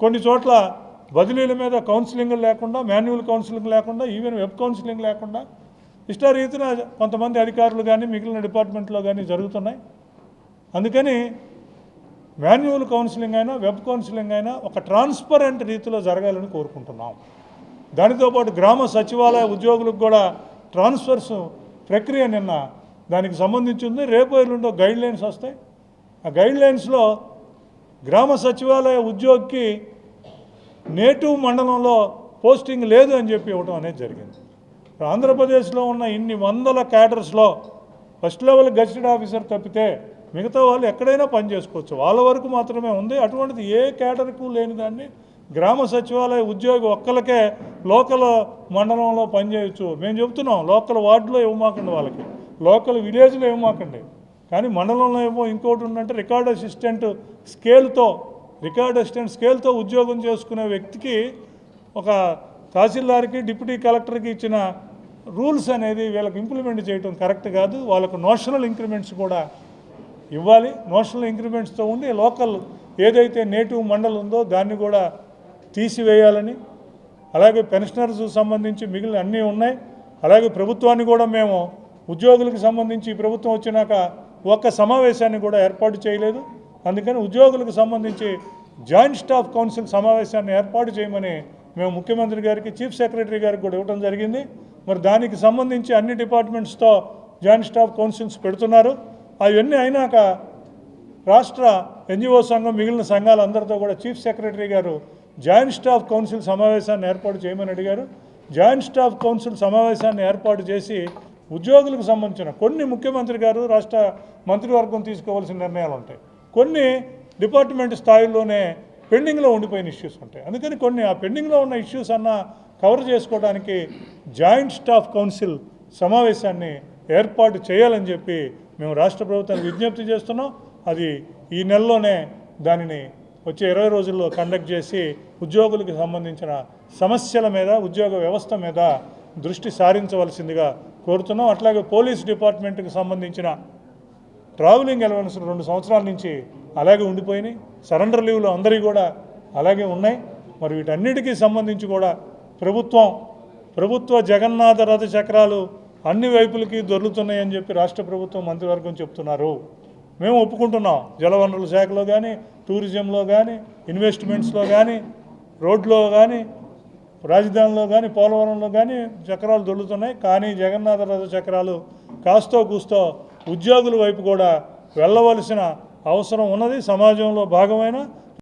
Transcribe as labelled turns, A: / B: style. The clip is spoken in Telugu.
A: కొన్ని చోట్ల బదిలీల మీద కౌన్సిలింగ్ లేకుండా మాన్యువల్ కౌన్సిలింగ్ లేకుండా ఈవెన్ వెబ్ కౌన్సిలింగ్ లేకుండా ఇష్టారీతిన కొంతమంది అధికారులు కానీ మిగిలిన డిపార్ట్మెంట్లో కానీ జరుగుతున్నాయి. అందుకని మాన్యువల్ కౌన్సిలింగ్ అయినా వెబ్ కౌన్సిలింగ్ అయినా ఒక ట్రాన్స్పరెంట్ రీతిలో జరగాలని కోరుకుంటున్నాం. దానితో పాటు గ్రామ సచివాలయ ఉద్యోగులకు కూడా ట్రాన్స్ఫర్స్ ప్రక్రియ నిన్న దానికి సంబంధించి ఉంది రేపు ఎల్లుండో గైడ్ లైన్స్ వస్తాయి. ఆ గైడ్ లైన్స్లో గ్రామ సచివాలయ ఉద్యోగికి నేటివ్ మండలంలో పోస్టింగ్ లేదు అని చెప్పి ఇవ్వడం అనేది జరిగింది. ఆంధ్రప్రదేశ్లో ఉన్న ఇన్ని వందల క్యాడర్స్లో ఫస్ట్ లెవెల్ గెస్టెడ్ ఆఫీసర్ తప్పితే మిగతా వాళ్ళు ఎక్కడైనా పని చేసుకోవచ్చు. వాళ్ళ వరకు మాత్రమే ఉంది. అటువంటిది ఏ క్యాడర్కు లేని దాన్ని గ్రామ సచివాలయ ఉద్యోగి ఒక్కలకే లోకల్ మండలంలో పనిచేయచ్చు మేము చెబుతున్నాం లోకల్ వార్డులో ఇవ్వమాకండి వాళ్ళకి. లోకల్ విలేజ్లో ఇవ్వమాకండి. కానీ మండలంలో ఏమో ఇంకోటి ఉందంటే రికార్డ్ అసిస్టెంట్ స్కేల్తో రికార్డ్ అసిస్టెంట్ స్కేల్తో ఉద్యోగం చేసుకునే వ్యక్తికి ఒక తహసీల్దార్కి డిప్యూటీ కలెక్టర్కి ఇచ్చిన రూల్స్ అనేది వీళ్ళకి ఇంప్లిమెంట్ చేయడం కరెక్ట్ కాదు. వాళ్ళకు నోషనల్ ఇంక్రిమెంట్స్ కూడా ఇవ్వాలి. నోషనల్ ఇంక్రిమెంట్స్తో ఉండి లోకల్ ఏదైతే నేటివ్ మండల్ ఉందో దాన్ని కూడా తీసివేయాలని అలాగే పెన్షనర్స్ సంబంధించి మిగిలిన అన్నీ ఉన్నాయి. అలాగే ప్రభుత్వాన్ని కూడా మేము ఉద్యోగులకు సంబంధించి ప్రభుత్వం వచ్చినాక ఒక్క సమావేశాన్ని కూడా ఏర్పాటు చేయలేదు. అందుకని ఉద్యోగులకు సంబంధించి జాయింట్ స్టాఫ్ కౌన్సిల్ సమావేశాన్ని ఏర్పాటు చేయమని మేము ముఖ్యమంత్రి గారికి చీఫ్ సెక్రటరీ గారికి కూడా ఇవ్వడం జరిగింది. మరి దానికి సంబంధించి అన్ని డిపార్ట్మెంట్స్తో జాయింట్ స్టాఫ్ కౌన్సిల్స్ పెడుతున్నారు. అవన్నీ అయినాక రాష్ట్ర ఎన్జిఓ సంఘం మిగిలిన సంఘాలందరితో కూడా చీఫ్ సెక్రటరీ గారు జాయింట్ స్టాఫ్ కౌన్సిల్ సమావేశాన్ని ఏర్పాటు చేయమని అడిగారు. జాయింట్ స్టాఫ్ కౌన్సిల్ సమావేశాన్ని ఏర్పాటు చేసి ఉద్యోగులకు సంబంధించిన కొన్ని ముఖ్యమంత్రి గారు రాష్ట్ర మంత్రివర్గం తీసుకోవాల్సిన నిర్ణయాలు ఉంటాయి. కొన్ని డిపార్ట్మెంట్ స్థాయిలోనే పెండింగ్లో ఉండిపోయిన ఇష్యూస్ ఉంటాయి. అందుకని కొన్ని ఆ పెండింగ్లో ఉన్న ఇష్యూస్ అన్న కవర్ చేసుకోవడానికి జాయింట్ స్టాఫ్ కౌన్సిల్ సమావేశాన్ని ఏర్పాటు చేయాలని చెప్పి మేము రాష్ట్ర ప్రభుత్వానికి విజ్ఞప్తి చేస్తున్నాం. అది ఈ నెలలోనే దానిని వచ్చే ఇరవై రోజుల్లో కండక్ట్ చేసి ఉద్యోగులకు సంబంధించిన సమస్యల మీద ఉద్యోగ వ్యవస్థ మీద దృష్టి సారించవలసిందిగా కోరుతున్నాం. అట్లాగే పోలీస్ డిపార్ట్మెంట్కి సంబంధించిన ట్రావెలింగ్ అలవెన్స్ రెండు సంవత్సరాల నుంచి అలాగే ఉండిపోయినాయి. సరెండర్ లీవ్లు అందరివి కూడా అలాగే ఉన్నాయి. మరి వీటన్నిటికీ సంబంధించి కూడా ప్రభుత్వం ప్రభుత్వ జగన్నాథ రథ చక్రాలు అన్ని వైపులకి దొరుకుతున్నాయని చెప్పి రాష్ట్ర ప్రభుత్వం మంత్రివర్గం చెప్తున్నారు. మేము ఒప్పుకుంటున్నాం. జలవనరుల శాఖలో కానీ టూరిజంలో కానీ ఇన్వెస్ట్మెంట్స్లో కానీ రోడ్లో కానీ రాజధానిలో కానీ పోలవరంలో కానీ చక్రాలు దొల్లుతున్నాయి. కానీ జగన్నాథరాజు రథ చక్రాలు కాస్తో కూస్తో ఉద్యోగుల వైపు కూడా వెళ్ళవలసిన అవసరం ఉన్నది. సమాజంలో భాగమైన